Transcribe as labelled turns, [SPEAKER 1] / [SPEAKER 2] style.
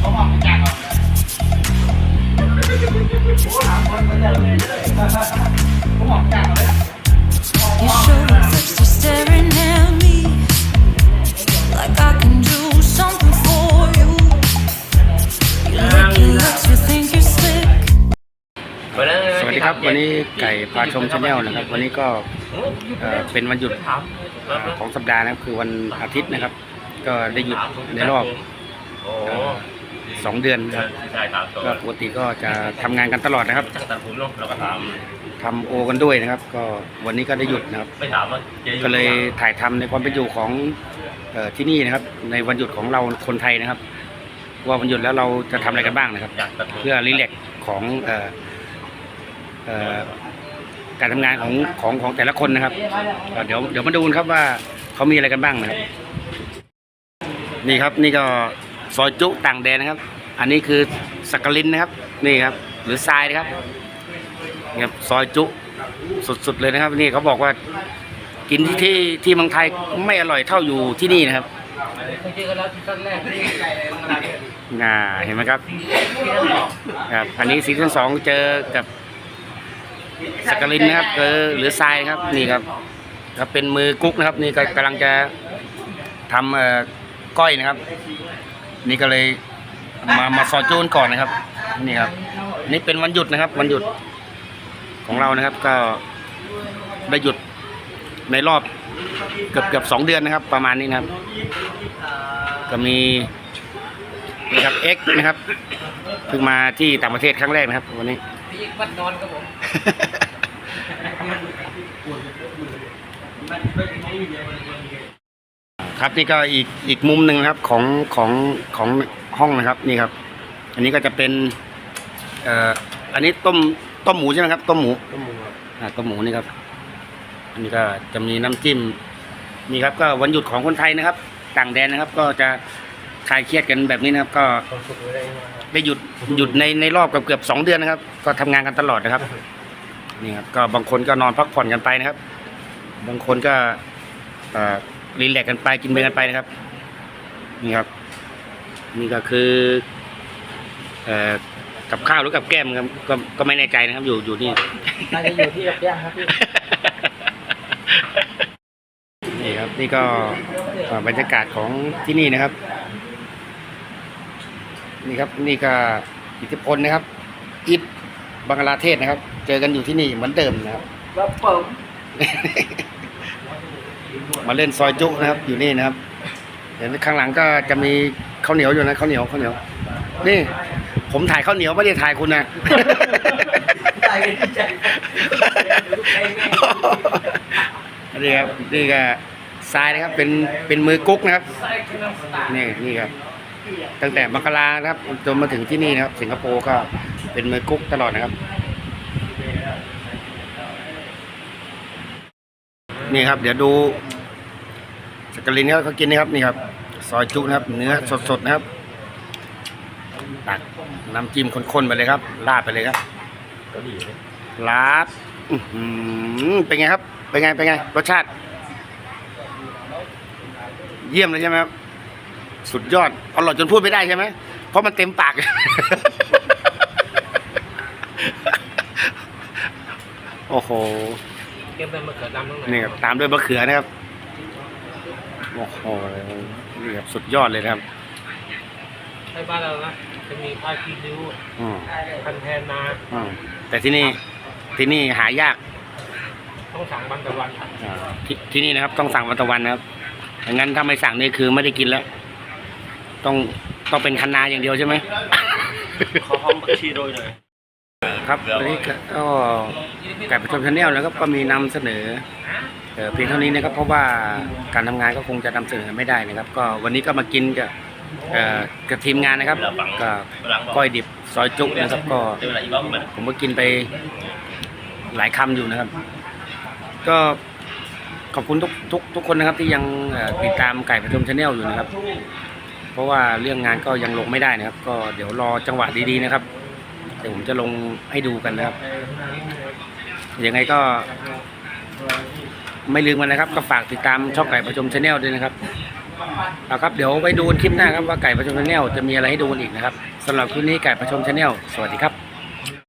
[SPEAKER 1] เขาบอกแจกโอ้หาคนมาเจอเลยเขาบอกแจกเลย
[SPEAKER 2] You show first you're staring at me like I can do something for you. You lick your lips, you think you're slick.
[SPEAKER 3] สวัสดีครับ วันนี้ไก่พาชมชาแนลนะครับ วันนี้ก็เอ่อเป็นวันหยุดเอ่อของสัปดาห์นะครับคือวันอาทิตย์นะครับ ก็ได้หยุดในรอบ เอ่อสองเดือนนะครับ
[SPEAKER 4] ใช่ครับ
[SPEAKER 3] ก็ปกติก็จะทำงานกันตลอดนะครับ
[SPEAKER 4] จากตัดผมเนาะเราก็ถาม
[SPEAKER 3] ทำโอกันด้วยนะครับ ก็วันนี้ก็ได้หยุดนะครับ
[SPEAKER 4] ไม่ถามว่าจ๊อ
[SPEAKER 3] ก็เลยถ่ายทำในความเป็นอยู่ของเอ่อที่นี่นะครับ ในวันหยุดของเราคนไทยนะครับ ว่าวันหยุดแล้วเราจะทำอะไรกันบ้างนะครับ
[SPEAKER 4] อยากตัดผม
[SPEAKER 3] เพื่อรีแลกซ์ของเอ่อเอ่อการทำงานของของของแต่ละคนนะครับก็เดี๋ยวเดี๋ยวมาดูกันครับว่าเขามีอะไรกันบ้างนะครับ นี่ครับนี่ก็ ซอยจุต่างแดนนะครับ อันนี้คือสักกลินนะครับ นี่ครับ หรือทรายนะครับนี่ครับซอยจุสุดๆเลยนะครับ นี่เขาบอกว่ากินที่ที่ที่เมืองไทยไม่อร่อยเท่าอยู่ที่นี่นะครับ
[SPEAKER 1] เจอกันแล้วซีซั่นแรกที่ไก่เลยมาเนี่ย
[SPEAKER 3] อ่าเห็นไหมครับครับ อันนี้ซีซั่นสองเจอกับสกกลินนะครับเจอหรือทรายครับ นี่ครับครับเป็นมือกุ๊กนะครับ นี่กำลังจะทำเอ่อก้อยนะครับ นี่ก็เลยมามาซอยจูนก่อนนะครับ นี่ครับ นี่เป็นวันหยุดนะครับ วันหยุดของเรานะครับ ก็ได้หยุดในรอบเกือบเกือบสองเดือนนะครับ ประมาณนี้นะครับ ก็มีนี่ครับ X นะครับเพิ่งมาที่ต่างประเทศครั้งแรกนะครับ วันนี้
[SPEAKER 1] พี่วัดนอนครับผม
[SPEAKER 3] ครับนี่ก็อีกอีกมุมหนึ่งนะครับของของของห้องนะครับนี่ครับ อันนี้ก็จะเป็นเอ่ออันนี้ต้มต้มหมูใช่ไหมครับต้มหมูต้มหมูอ่าต้มหมูนี่ครับอันนี้ก็จะมีน้ำจิ้มนี่ครับก็วันหยุดของคนไทยนะครับ ต่างแดนนะครับ ก็จะคลายเครียดกันแบบนี้นะครับ ก็ได้หยุดหยุดในในรอบเกือบเกือบสองเดือนนะครับ ก็ทำงานกันตลอดนะครับนี่ครับก็บางคนก็นอนพักผ่อนกันไปนะครับ บางคนก็เอ่อ รีแลกซ์กันไปกินเบียร์กันไปนะครับ นี่ครับ นี่ก็คือเอ่อกับข้าวหรือกับแก้มครับก็ก็ไม่แน่ใจนะครับ อยู่อยู่นี่
[SPEAKER 1] น่าจะอยู่ที่กับย่างครับพี่
[SPEAKER 3] นี่ครับ นี่ก็เอ่อบรรยากาศของที่นี่นะครับ นี่ครับ นี่ก็อิทธิพลนะครับอิทบังกลาเทศนะครับ เจอกันอยู่ที่นี่เหมือนเดิมนะครับ
[SPEAKER 1] แล้วเปิม
[SPEAKER 3] มาเล่นซอยจุนะครับ อยู่นี่นะครับเดี๋ยวข้างหลังก็จะมีข้าวเหนียวอยู่นะข้าวเหนียวข้าวเหนียว นี่ ผมถ่ายข้าวเหนียวไม่ได้ถ่ายคุณนะ
[SPEAKER 1] นี่
[SPEAKER 3] ครับนี่ก็ทรายนะครับ เป็นเป็นมือกุ๊กนะครับ
[SPEAKER 1] นี่
[SPEAKER 3] นี่ครับ ตั้งแต่มกรานะครับจนมาถึงที่นี่นะครับ สิงคโปร์ก็เป็นมือกุ๊กตลอดนะครับนี่ครับ เดี๋ยวดู สกลินครับเขากินนี่ครับนี่ครับ ซอยจุนะครับ เนื้อสดๆนะครับตักน้ำจิ้มข้นๆไปเลยครับราดไปเลยครับลาดอื้อหือเป็นไงครับ เป็นไง เป็นไง รสชาติ เยี่ยมเลยใช่ไหมครับ สุดยอด อร่อยจนพูดไม่ได้ใช่ไหม เพราะมันเต็มปาก โอ้โห
[SPEAKER 1] เก็บเป็นมะเขือดำทั้งนั้น
[SPEAKER 3] นี่ครับ ตามด้วยมะเขือนะครับ โอ้โหนี่ครับสุดยอดเลยนะครับ
[SPEAKER 1] ในบ้านเรานะจะมีผ้าคีริ้ว
[SPEAKER 3] อืม
[SPEAKER 1] พันแทนนา
[SPEAKER 3] อืมแต่ที่นี่ที่นี่หายาก
[SPEAKER 1] ต้องสั่งวันต่อวัน
[SPEAKER 3] อ่าทที่นี่นะครับ ต้องสั่งวันต่อวันนะครับไม่งั้นถ้าไม่สั่งนี่คือไม่ได้กินแล้ว ต้องต้องเป็นคันนาอย่างเดียวใช่ไหม
[SPEAKER 4] ขอหอมผักชีโรยหน่อย
[SPEAKER 3] ครับวันนี้ก็ไก่ประชมชาแนลนะครับก็มีนำเสนอ เพียงเท่านี้นะครับเพราะว่าการทำงานก็คงจะนำเสนอไม่ได้นะครับ ก็วันนี้ก็มากินกับกับทีมงานนะครับก็ก้อยดิบซอยจุนะครับ ก็
[SPEAKER 4] เวลาอีกบ้างมัน
[SPEAKER 3] ผมก็กินไปหลายคำอยู่นะครับ ก็ขอบคุณทุกทุกทุกคนนะครับที่ยังติดตามไก่ประชมชาแนลอยู่นะครับ เพราะว่าเรื่องงานก็ยังลงไม่ได้นะครับ ก็เดี๋ยวรอจังหวะดีๆนะครับเดี๋ยวผมจะลงให้ดูกันนะครับยังไงก็ ไม่ลืมกันนะครับ ก็ฝากติดตามช่องไก่ประชมชาแนลด้วยนะครับเอาครับเดี๋ยวไปดูคลิปหน้าครับว่าไก่ประชมชาแนลจะมีอะไรให้ดูอีกนะครับสำหรับคลิปนี้ไก่ประชมชาแนลสวัสดีครับ